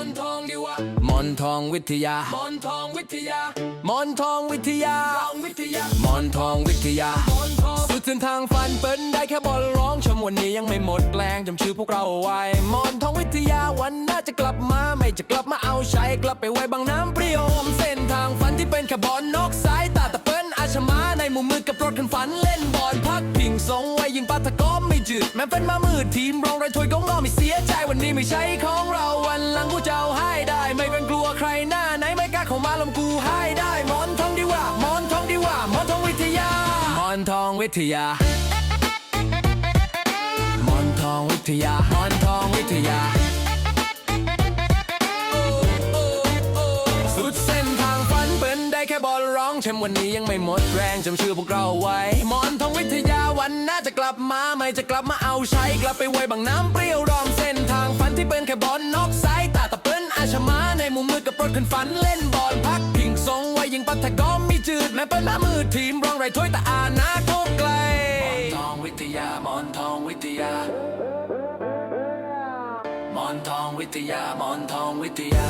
วิทยามอนทองวิทยามอนทองวิทยารองวิทยามอนทองวิทยามอนทองสุดเส้นทางฝันเป็นได้แค่บอลร้องชมวันนี้ยังไม่หมดแรงจำชื่อพวกเราเอาไว้มอนทองวิทยาวันหน้าจะกลับมาไม่จะกลับมาเอาใช้กลับไปไว้บางน้ำเปรี้ยวเส้นทาง จืดแม้เป็นมามืดทีมรองไรถ้วยก็งอไม่เสียใจวันนี้ไม่ใช่ของเราวันหลังกูจะเอาให้ได้ ไม่เป็นกลัวใครหน้าไหนไม่กล้าเข้ามาลมกูให้ได้หมอนทองดีว่าหมอนทองดีว่าหมอนทองวิทยาหมอนทองวิทยาหมอนทองวิทยาหมอนทองวิทยา แค่บอลร้องแชมวันนี้ยังไม่หมดแรงจำชื่อพวกเราไว้มอนทองวิทยาวันน่าจะกลับมาไม่จะกลับมาเอาใช้กลับไปไว้บางน้ำเปรี้ยวรอมเส้นทางฝันที่เป็นแค่บอลนอกสายตาตะเปิ้นอาชมาในมุมมือกับรถขึ้นฝันเล่นบอลพักพิงทรงไว้ยิงปัทะก็มีจืดแม้เป็นมามือทีมรองไรถ้วยแต่อานาโคตไกลมอนทองวิทยามอนทองวิทยามอนทองวิทยามอนทองวิทยา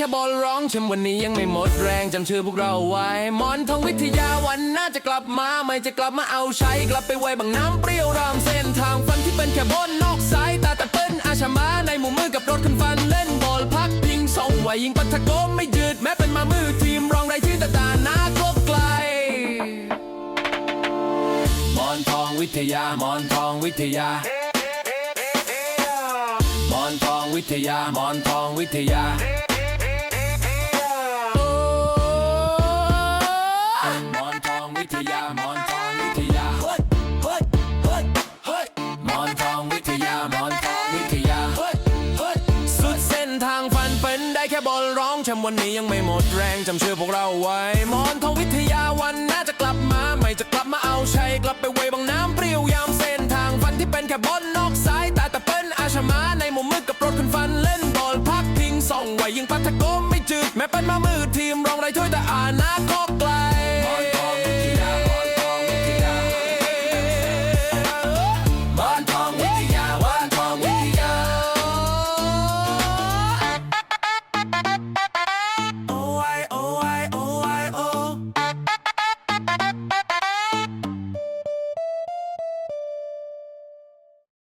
แค่บอลร้องแชมวันนี้ยังไม่หมดแรงจำชื่อพวกเราไว้มอนทองวิทยาวันน่าจะกลับมา ไม่จะกลับมาเอาใช้กลับไปไว้บางน้ำเปรี้ยวรามเส้นทางฝันที่เป็นแค่บอลนอกสายตาแต่เป็นอาชามาในหมู่มือกับรถคันฟันเล่นบอลพักพิงส่งไว้ยิงปัทะโกมไม่ยืดแม้เป็นมามือทีมรองไรที่ต่ตาหน้าก็ไกลมอนทองวิทยามอนทองวิทยามอนทองวิทยามอนทองวิทยา บอลร้องแชมป์วันนี้ยังไม่หมดแรงจำชื่อพวกเราไว้มอนทองวิทยาวันน่าจะกลับมาไม่จะกลับมาเอาชัยกลับไปไว้บางน้ำเปรี้ยวยามเส้นทางฟันที่เป็นแค่บอลนอกสายตาแต่เป็นอาชมาในมุมมืดกับรถคันฟันเล่นบอลพักทิ้งส่องไว้ยิงปัทะโกมไม่จืดแม้เป็นมามื